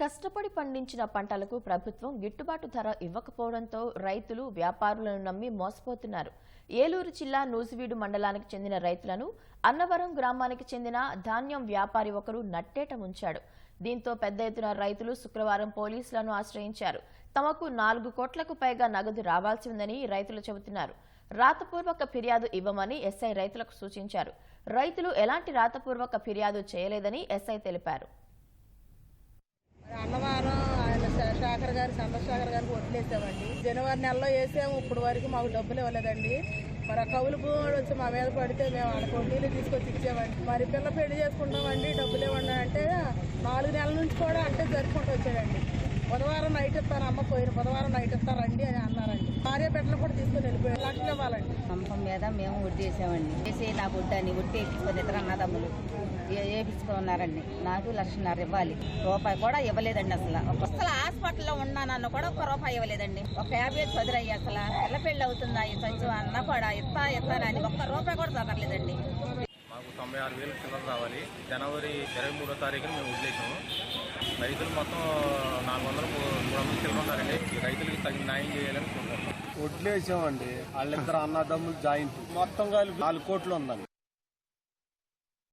కష్టపడి పండించిన పంటలకు ప్రభుత్వం గిట్టుబాటు ధర ఇవ్వకపోవడంతో రైతులు వ్యాపారులను నమ్మి మోసపోతున్నారు. ఏలూరు జిల్లా నూజివీడు మండలానికి చెందిన రైతులను అన్నవరం గ్రామానికి చెందిన ధాన్యం వ్యాపారి ఒకరు నట్టేట ముంచాడు. దీంతో పెద్ద ఎత్తున రైతులు శుక్రవారం పోలీసులను ఆశ్రయించారు. తమకు నాలుగు కోట్లకు పైగా నగదు రావాల్సి ఉందని రైతులు చెబుతున్నారు. రాతపూర్వక ఫిర్యాదు ఇవ్వమని ఎస్ఐ రైతులకు సూచించారు. రైతులు ఎలాంటి రాతపూర్వక ఫిర్యాదు చేయలేదని ఎస్ఐ తెలిపారు మరి అన్నవరం ఆయన శా- శేఖర్ గారు చంద్రశేఖర్ గారికి వదిలేసామండి. జనవరి నెలలో వేసాము ఇప్పుడు వరకు మాకు డబ్బులు ఇవ్వలేదండి. మరి కవులు భూములు వచ్చి మా మీద పడితే మేము వాళ్ళ వడ్డీలు తీసుకొచ్చి ఇచ్చామండి మరి పిల్ల పెళ్ళి చేసుకుంటామండి డబ్బులు ఇవ్వండి అంటే నాలుగు నెలల నుంచి కూడా అంటే జరుపుకుంటూ వచ్చాడండి. బుధవారం నైట్ ఇస్తారు అమ్మ పోయిన బుధవారం నైట్ ఇస్తారండి అని అన్నారండి. భార్య బిడ్డలు కూడా తీసుకుని వెళ్ళిపోయారు. లక్షలు ఇవ్వాలండి పంపం మీద మేము వడ్డీ వేసామండి వేసి నా బుడ్డని వడ్డీ వేపించుకొని ఇద్దరు అన్నదమ్ములు వేపించుకున్నారండి నాకు లక్షన్నర ఇవ్వాలి. రూపాయి కూడా ఇవ్వలేదండి అసలు. అసలు హాస్పిటల్లో ఉన్నానన్న కూడా ఒక రూపాయి ఇవ్వలేదండి. ఒక యాభై చదురయ్యి అసలు. పిల్ల పెళ్ళి అవుతుందా? ఈ సంచి అన్న కూడా ఇస్తా ఇస్తానని ఒక్క రూపాయి కూడా చదవలేదండి మాకు తొంభై ఆరు వేలు చిల్లర రావాలి. జనవరి ఇరవై మూడో తారీఖున మేము వదిలేసాము రైతులు మొత్తం నాలుగు వందలు మూడు వందలు చిల్లర ఉన్నారండి. ఈ రైతులకి తగిన న్యాయం చేయాలని కోరుకుంటున్నాం. వడ్లేసామండి. వాళ్ళిద్దరు అన్నదమ్ములు జాయింట్. మొత్తం కలిపి నాలుగు కోట్లు ఉందండి.